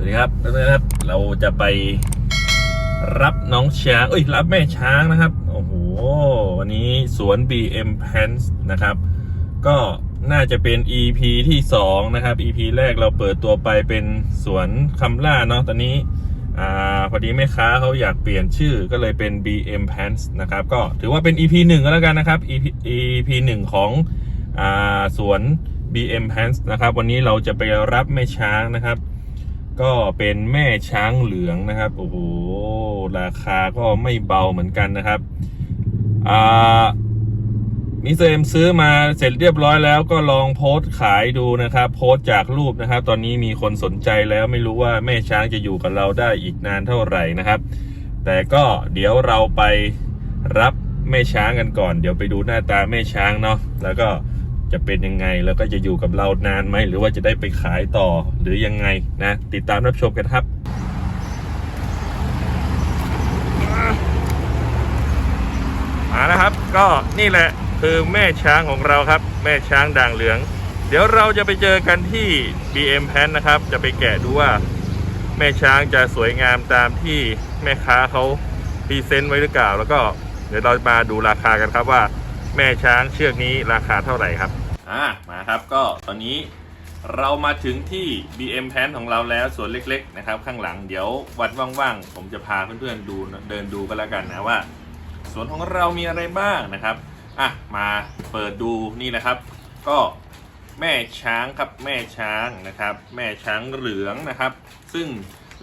วัสดีครับเพื่อนๆครับ เราจะไปรับน้องช้างเอ้ย รับแม่ช้างนะครับ โอ้โห วันนี้สวน BM Pants นะครับ ก็น่าจะเป็น EP ที่ 2 นะครับ EP แรกเราเปิดตัวไปเป็นสวนคำล่าเนาะ ตอนนี้ อ่า พอดีแม่ค้าเขาอยากเปลี่ยนชื่อก็เลยเป็น BM Pants นะครับ ก็ถือว่าเป็น EP 1ก็แล้วกันนะครับ EP EP 1ของ อ่า สวน BM Pants นะครับ วันนี้เราจะไปรับแม่ช้างนะครับ ก็เป็นแม่ช้างเหลืองนะครับโอ้โหราคาก็ไม่เบาเหมือนกันนะครับอ่ามิสเตอร์เอ็มซื้อมาเสร็จเรียบร้อยแล้วก็ลองโพสต์ขายดูนะครับ โพสต์จากรูปนะครับ ตอนนี้มีคนสนใจแล้วไม่รู้ว่าแม่ช้างจะอยู่กับเราได้อีกนานเท่าไหร่นะครับ แต่ก็เดี๋ยวเราไปรับแม่ช้างกันก่อน เดี๋ยวไปดูหน้าตาแม่ช้างเนาะแล้วก็ จะเป็นยังไง แล้วก็จะอยู่กับเรานานไหม หรือว่าจะได้ไปขายต่อหรือยังไงนะ ติดตามรับชมกันครับมาแล้วครับ ก็นี่แหละคือแม่ช้างของเราครับ แม่ช้างด่างเหลือง เดี๋ยวเราจะไปเจอกันที่ BM p a n นะครับ จะไปแกะดูว่า แม่ช้างจะสวยงามตามที่แม่ค้าเขาพรีเซนต์ไว้หรือเปล่า แล้วก็เดี๋ยวเรามาดูราคากันครับว่า ม่ช้างเชือกนี้ราคาเท่าไหร่ครับ อ่ามาครับก็ตอนนี้เรามาถึงที่ BM p a n ของเราแล้วสวนเล็กๆนะครับ ข้างหลังเดี๋ยววันว่างๆ ผมจะพาเพื่อนๆดูเดินดูกันแล้วกันนะว่าสวนของเรามีอะไรบ้างนะครับอะมาเปิดดูนี่นะครับ ก็แม่ช้างครับแม่ช้างนะครับ แม่ช้างเหลืองนะครับ ซึ่ง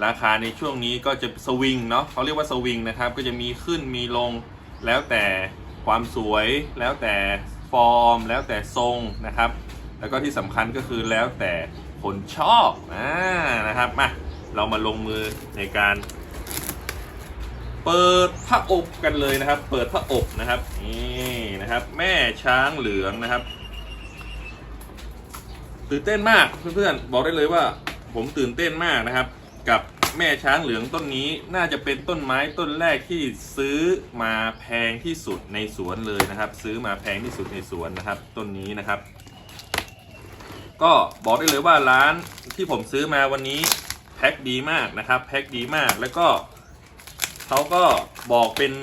ราคาในช่วงนี้ก็จะสวิงเนาะเขาเรียกว่าสวิงนะครับ ก็จะมีขึ้นมีลงแล้วแต่ ความสวย แล้วแต่ฟอร์ม แล้วแต่ทรงนะครับ แล้วก็ที่สำคัญก็คือแล้วแต่คนชอบอ่านะครับมาเรามาลงมือในการ เปิดพระอบกันเลยนะครับ เปิดพระอบนะครับนี่นะครับ แม่ช้างเหลืองนะครับตื่นเต้นมากเพื่อนๆบอกได้เลยว่าผมตื่นเต้นมากนะครับ กับ แม่ช้างเหลืองต้นนี้น่าจะเป็นต้นไม้ต้นแรกที่ซื้อมาแพงที่สุดในสวนเลยนะครับ ซื้อมาแพงที่สุดในสวนนะครับ ต้นนี้นะครับ ก็บอกได้เลยว่าร้านที่ผมซื้อมาวันนี้แพ็คดีมากนะครับแพ็คดีมากแล้วก็เขาก็บอกเป็น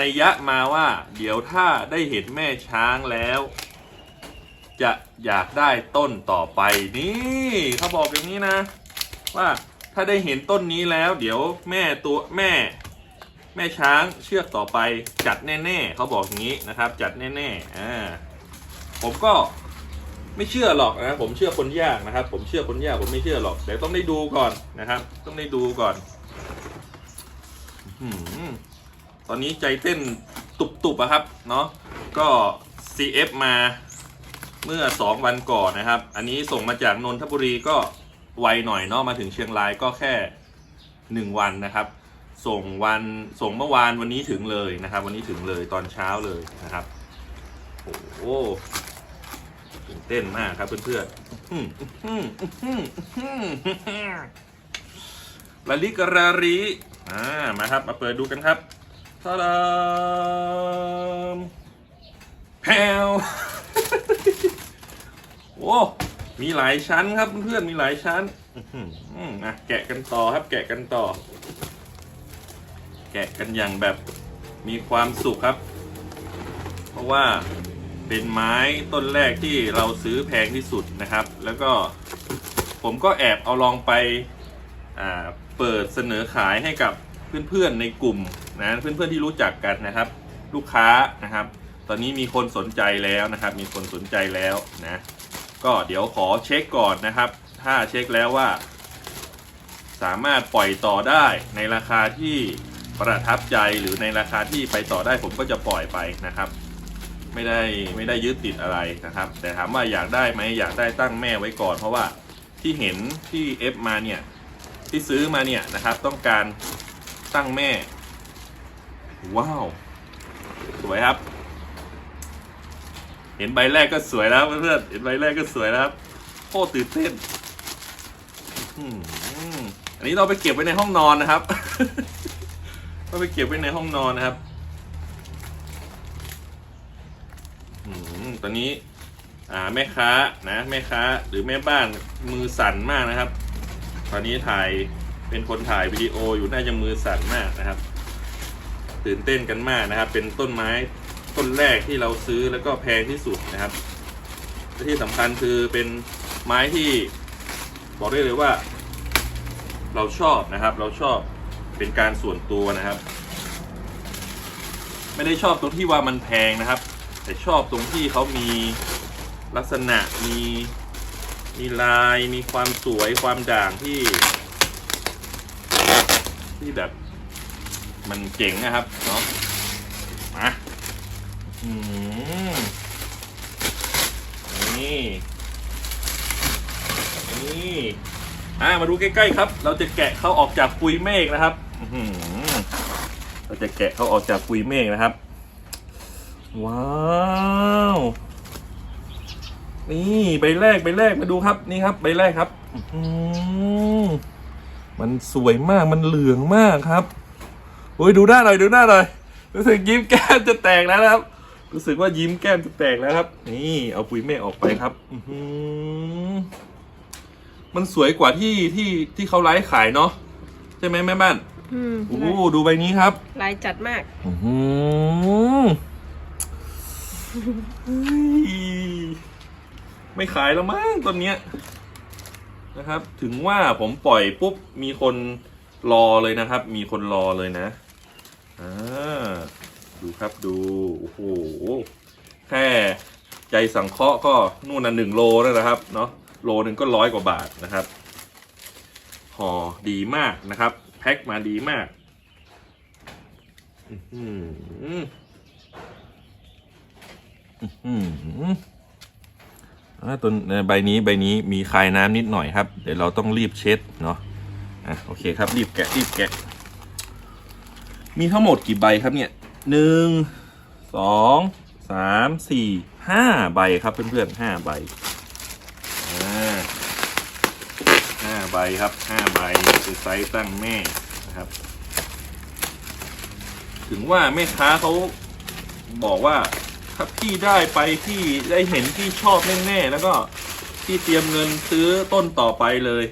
นัยยะมาว่า เดี๋ยวถ้าได้เห็นแม่ช้างแล้ว จะอยากได้ต้นต่อไปนี่เขาบอกอย่างนี้นะ ว่า ถ้าได้เห็นต้นนี้แล้ว เดี๋ยวแม่ตัวแม่ แม่ช้างเชือกต่อไปจัดแน่ ๆ เขาบอกอย่างนี้นะครับ จัดแน่ๆอ่าผมก็ไม่เชื่อหรอกนะผมเชื่อคนยากนะครับ ผมเชื่อคนยากผมไม่เชื่อหรอกแต่ต้องได้ดูก่อนนะครับ ต้องได้ดูก่อนอืมตอนนี้ใจเต้นตุบๆอะครับ เนาะก็ CF มาเมื่อ 2 วันก่อนนะครับ อันนี้ส่งมาจากนนทบุรีก็ ไวหน่อยเนาะมาถึงเชียงรายก็แค่1วันนะครับ ส่งวันส่งเมื่อวานวันนี้ถึงเลยนะครับ วันนี้ถึงเลยตอนเช้าเลยนะครับโอ้โหตื่นเต้นมากครับเพื่อนๆละลิกราลีอ่ามาครับ มาเปิดดูกันครับทาดามแพลวโอ้ มีหลายชั้นครับเพื่อนๆมีหลายชั้นอื้อหืออืมอะแกะกันต่อครับ แกะกันต่อ แกะกันอย่างแบบมีความสุขครับ เพราะว่าเป็นไม้ต้นแรกที่เราซื้อแพงที่สุดนะครับ แล้วก็ผมก็แอบเอาลองไปอ่าเปิดเสนอขายให้กับเพื่อนๆในกลุ่มนะเพื่อนๆที่รู้จักกันนะครับ ลูกค้านะครับ ตอนนี้มีคนสนใจแล้วนะครับ มีคนสนใจแล้วนะ ก็เดี๋ยวขอเช็คก่อนนะครับ ถ้าเช็คแล้วว่า สามารถปล่อยต่อได้ในราคาที่ประทับใจหรือในราคาที่ไปต่อได้ผมก็จะปล่อยไปนะครับ ไม่ได้ไม่ได้ยึดติดอะไรนะครับ แต่ถามว่าอยากได้ไหมอยากได้ตั้งแม่ไว้ก่อน เพราะว่าที่เห็นที่เอฟมาเนี่ยที่ซื้อมาเนี่ยนะครับ ต้องการตั้งแม่ ว้าว สวยครับ เห็นใบแรกก็สวยแล้วเพื่อนเห็นใบแรกก็สวยแล้วครับโคตรตื่นเต้นอันนี้เราไปเก็บไว้ในห้องนอนนะครับเราไปเก็บไว้ในห้องนอนนะครับอตอนนี้ อ่าแม่ค้านะแม่ค้าหรือแม่บ้านมือสั่นมากนะครับ ตอนนี้ถ่ายเป็นคนถ่ายวิดีโออยู่น่าจะมือสั่นมากนะครับ ตื่นเต้นกันมากนะครับ เป็นต้นไม้ ต้นแรกที่เราซื้อแล้วก็แพงที่สุดนะครับและที่สำคัญคือเป็นไม้ที่บอกได้เลยว่า เราชอบนะครับ เราชอบเป็นการส่วนตัวนะครับ ไม่ได้ชอบตรงที่ว่ามันแพงนะครับ แต่ชอบตรงที่เขามีลักษณะมีมีลายมีความสวยความด่างที่ ที่แบบมันเจ๋งนะครับเนาะ อืมนี่นี่อ่ามาดูใกล้ๆครับ เราจะแกะเขาออกจากปุยเมฆนะครับอื้อหือเราจะแกะเขาออกจากปุยเมฆนะครับ ว้าวนี่ใบแรกใบแรกมาดูครับนี่ครับ ใบแรกครับมันสวยมากมันเหลืองมากครับโอ้ยดูหน้าหน่อยดูหน้าหน่อยรู้สึกยิ้มแก้มจะแตกแล้วนะครับ รู้สึกว่ายิ้มแก้มจะแตกแล้วครับ นี่เอาปุยเมฆออกไปครับอื้อหือมันสวยกว่าที่ที่ที่เขาไลฟ์ขายเนาะใช่ไหมแม่บ้านอืมโอ้ดูใบนี้ครับลายจัดมากอื้อหือเฮ้ยไม่ขายแล้วมั้งต้นเนี้ยนะครับ ถึงว่าผมปล่อยปุ๊บมีคนรอเลยนะครับ มีคนรอเลยนะอ่า ดูครับดู โอ้โห แค่ใจสังเคราะห์ก็นู่นน่ะหนึ่งโลแล้วนะครับ เนาะโลหนึ่งก็ร้อยกว่าบาทนะครับห่อดีมากนะครับ แพ็คมาดีมากอื้อหืออื้อหืออ่าตัวใบนี้ใบนี้มีคายน้ำนิดหน่อยครับ เดี๋ยวเราต้องรีบเช็ดเนาะอะโอเคครับรีบแกะรีบแกะ มีทั้งหมดกี่ใบครับเนี่ย หนึ่งสองสามสี่ห้าใบครับ เพื่อนๆห้าใบห้าใบครับห้าใบคือไซส์ตั้งแม่นะครับ ถึงว่าแม่ค้าเขาบอกว่าถ้าพี่ได้ไปพี่ได้เห็นพี่ชอบแน่ๆแล้วก็พี่เตรียมเงินซื้อต้นต่อไปเลย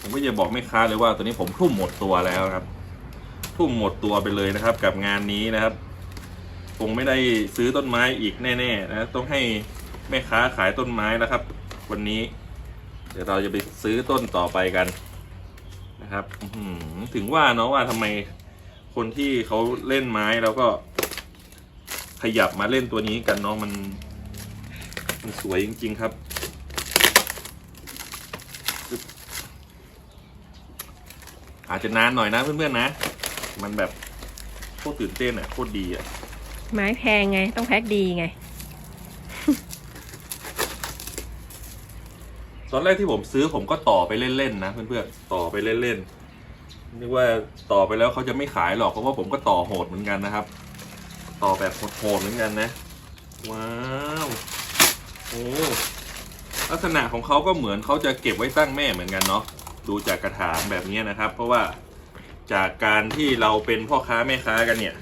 ผมก็จะบอกแม่ค้าเลยว่าตอนนี้ผมทุ่มหมดตัวแล้วครับ ทุ่มหมดตัวไปเลยนะครับ กับงานนี้นะครับ คงไม่ได้ซื้อต้นไม้อีกแน่ๆนะต้องให้แม่ค้าขายต้นไม้แล้วครับ วันนี้ เดี๋ยวเราจะไปซื้อต้นต่อไปกันนะครับถึงว่าเนาะว่าทำไมคนที่เขาเล่นไม้แล้วก็ ขยับมาเล่นตัวนี้กันเนาะมันมันสวยจริง ๆ ครับ อาจจะนานหน่อยนะเพื่อนๆนะ มันแบบโคตรตื่นเต้นอะโคตรดีอะ ไม้แพงไง ต้องแพ็คดีไง ตอนแรกที่ผมซื้อผมก็ต่อไปเล่นๆนะเพื่อนๆต่อไปเล่นๆนึกว่าต่อไปแล้วเขาจะไม่ขายหรอกเพราะว่าผมก็ต่อโหดเหมือนกันนะครับ ต่อแบบโหดๆเหมือนกันนะ ว้าวโอ้ลักษณะของเขาก็เหมือนเขาจะเก็บไว้ตั้งแม่เหมือนกันเนาะดูจากกระถางแบบนี้นะครับ เพราะว่า จากการที่เราเป็นพ่อค้าแม่ค้ากันเนี่ย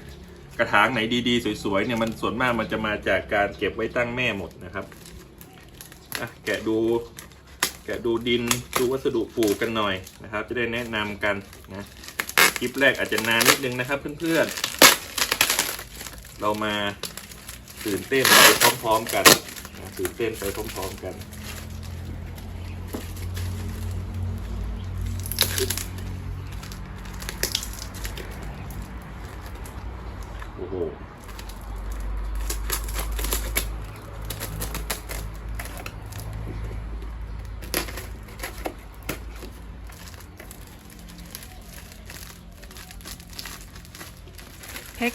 กระถางไหนดีๆ สวยๆเนี่ยมันส่วนมากมันจะมาจากการเก็บไว้ตั้งแม่หมดนะครับอะแกะดูแกะดูดินดูวัสดุปลูกกันหน่อยนะครับ จะได้แนะนำกันนะคลิปแรกอาจจะนานนิดนึงนะครับเพื่อนๆ เรามาตื่นเต้นไปพร้อมๆกันตื่นเต้นไปพร้อมๆกัน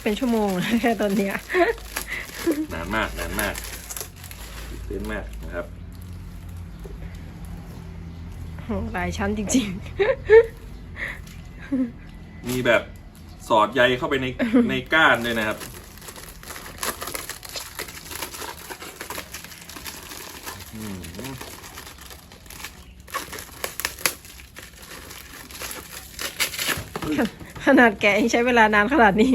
เป็นชั่วโมงแค่ตอนเนี้ยนานมากนานมากตื่นเต้นมากนะครับโหหลายชั้นจริงมีแบบสอดใยเข้าไปในในก้านด้วยนะครับอืมๆขนาดแกะยังใช้เวลานานขนาดนี้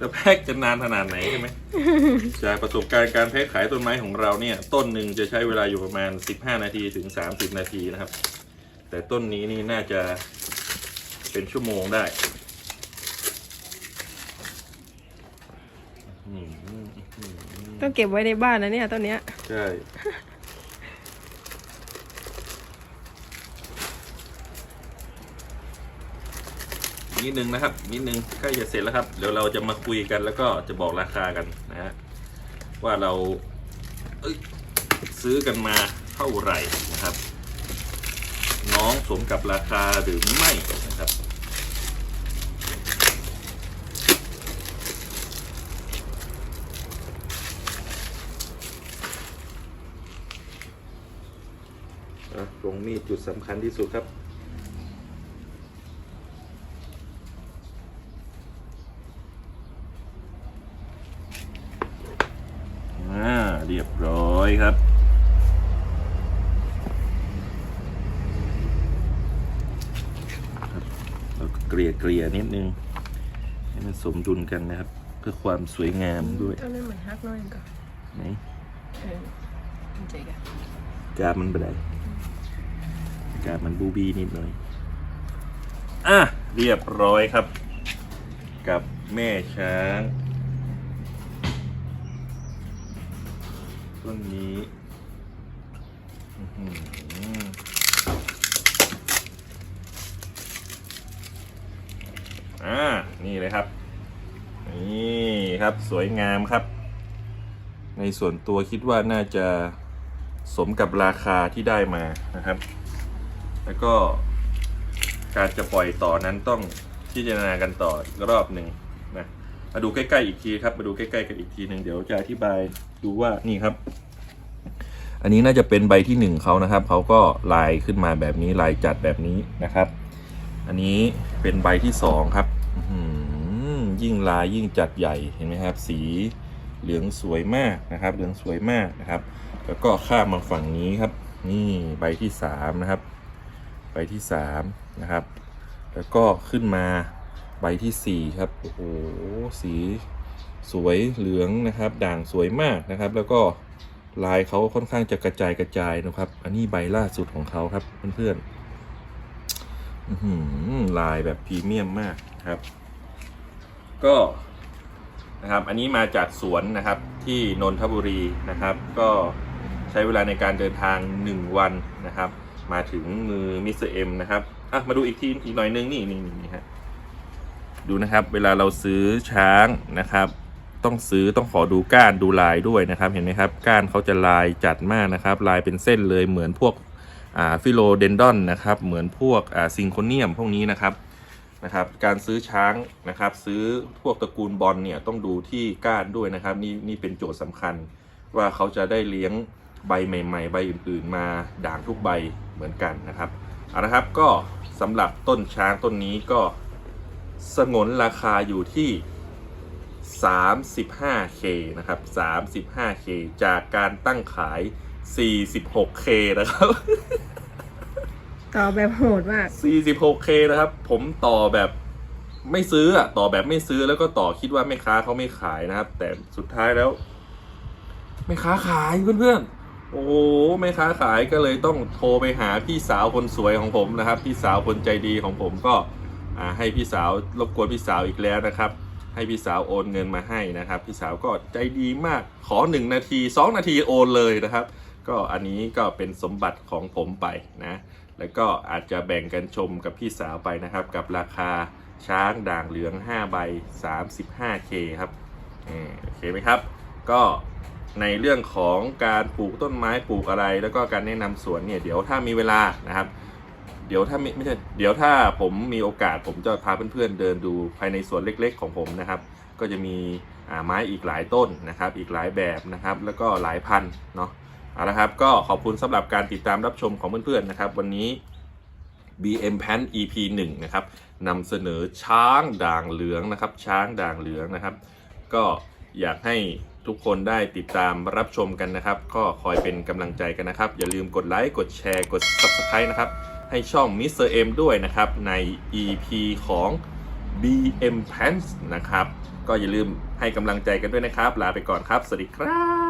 จะแพ็กจะนานขนาดไหนใช่ไหม จากประสบการณ์การแพ็กขายต้นไม้ของเราเนี่ย ต้นหนึ่งจะใช้เวลาอยู่ประมาณ 15 นาทีถึง 30 นาทีนะครับแแต่ต้นนี้นี่น่าจะเป็นชั่วโมงได้อืมอืมอืมต้องเก็บไว้ในบ้านนะเนี่ยต้นเนี้ย ใช่ นิดนึงนะครับ นิดนึงใกล้จะเสร็จแล้วครับ เดี๋ยวเราจะมาคุยกันแล้วก็จะบอกราคากันนะฮะว่าเราเอ้ยซื้อกันมาเท่าไหร่นะครับ น้องสมกับราคาหรือไม่นะครับตรงมีดจุดสำคัญที่สุดครับ อ่า เรียบร้อย ครับ เราก็เกลี่ยเกลี่ยนิดนึง ให้มันสมดุลกันนะครับ เพื่อความสวยงามด้วยต้นนั้นเหมือนฮักน้อยก็ไหนเออจริงๆอะกาบมันไปไหนกาบมันบูบี้นิดหน่อย อะ เรียบร้อยครับ กับแม่ช้าง ต้นนี้อื้อหืออ่า นี่เลยครับ นี่ครับสวยงามครับ ในส่วนตัวคิดว่าน่าจะสมกับราคาที่ได้มานะครับ แล้วก็การจะปล่อยต่อนั้นต้องพิจารณากันต่ออีกรอบหนึ่งนะ มาดูใกล้ๆอีกทีครับ มาดูใกล้ๆกันอีกทีหนึ่งเดี๋ยวจะอธิบายดูว่านี่ครับ อันนี้น่าจะเป็นใบที่หนึ่งเขานะครับเขาก็ลายขึ้นมาแบบนี้ลายจัดแบบนี้นะครับ อันนี้เป็นใบที่สองครับยิ่งลายยิ่งจัดใหญ่เห็นไหมครับ สีเหลืองสวยมากนะครับ เหลืองสวยมากนะครับ แล้วก็ข้ามมาฝั่งนี้ครับ นี่ใบที่สามนะครับ ใบที่สามนะครับ แล้วก็ขึ้นมา ใบที่สี่ครับ โอ้โห สีสวยเหลืองนะครับ ด่างสวยมากนะครับ แล้วก็ลายเขาค่อนข้างจะกระจายกระจายนะครับ อันนี้ใบล่าสุดของเขาครับเพื่อนๆลายแบบพรีเมียมมากครับ ก็นะครับ อันนี้มาจากสวนนะครับที่นนทบุรีนะครับ ก็ใช้เวลาในการเดินทาง 1 วันนะครับ มาถึงมือมิสเตอร์เอ็มนะครับ อะ มาดูอีกทีอีกหน่อยนึงนี่นี่นี่ฮะ ดูนะครับ เวลาเราซื้อช้างนะครับ ต้องซื้อต้องขอดูก้านดูลายด้วยนะครับ เห็นไหมครับ ก้านเขาจะลายจัดมากนะครับ ลายเป็นเส้นเลยเหมือนพวกฟิโลเดนดอนนะครับ เหมือนพวกซิงโคเนียมพวกนี้นะครับนะครับการซื้อช้างนะครับ ซื้อพวกตระกูลบอลเนี่ยต้องดูที่ก้านด้วยนะครับ นี่นี่เป็นโจทย์สำคัญ ว่าเขาจะได้เลี้ยงใบใหม่ ๆ ใบอื่น ๆ มาด่างทุกใบเหมือนกันนะครับเอาละครับก็สำหรับต้นช้างต้นนี้ก็ สงนราคาอยู่ที่ 35k นะครับ 35k จากการตั้งขาย 46k นะครับ ต่อแบบโหดมาก 46k นะครับ ผมต่อแบบไม่ซื้ออะต่อแบบไม่ซื้อแล้วก็ต่อคิดว่าแม่ค้าเขาไม่ขายนะครับ แต่สุดท้ายแล้วแม่ค้าขายเพื่อนๆ โอ้โหแม่ค้าขายก็เลยต้องโทรไปหาพี่สาวคนสวยของผมนะครับ พี่สาวคนใจดีของผมก็อ่า ให้พี่สาวรบกวนพี่สาวอีกแล้วนะครับ ให้พี่สาวโอนเงินมาให้นะครับ พี่สาวก็ใจดีมากขอหนึ่งนาทีสองนาทีโอนเลยนะครับ ก็อันนี้ก็เป็นสมบัติของผมไปนะแล้วก็อาจจะแบ่งกันชมกับพี่สาวไปนะครับ กับราคาช้างด่างเหลือง 5 ใบ 35k ครับโอเคไหมครับ ก็ในเรื่องของการปลูกต้นไม้ปลูกอะไร แล้วก็การแนะนำสวนเนี่ยเดี๋ยวถ้ามีเวลานะครับ เดี๋ยวถ้าไม่ไม่ใช่เดี๋ยวถ้าผมมีโอกาสผมจะพาเพื่อนๆเดินดูภายในสวนเล็กๆ ของผมนะครับ ก็จะมีไม้อีกหลายต้นนะครับ อีกหลายแบบนะครับ แล้วก็หลายพันเนาะเอาละครับ ก็ขอบคุณสำหรับการติดตามรับชมของเพื่อนๆนะครับ วันนี้ BM Pan EP 1นะครับนำเสนอช้างด่างเหลืองนะครับ ช้างด่างเหลืองนะครับ ก็อยากให้ทุกคนได้ติดตามรับชมกันนะครับ ก็คอยเป็นกำลังใจกันนะครับ อย่าลืมกดไลค์กดแชร์กด Subscribe นะครับ ให้ช่อง Mr. M ด้วยนะครับ ใน EP ของ BM Pants นะครับ ก็อย่าลืมให้กำลังใจกันด้วยนะครับ ลาไปก่อนครับ สวัสดีครับ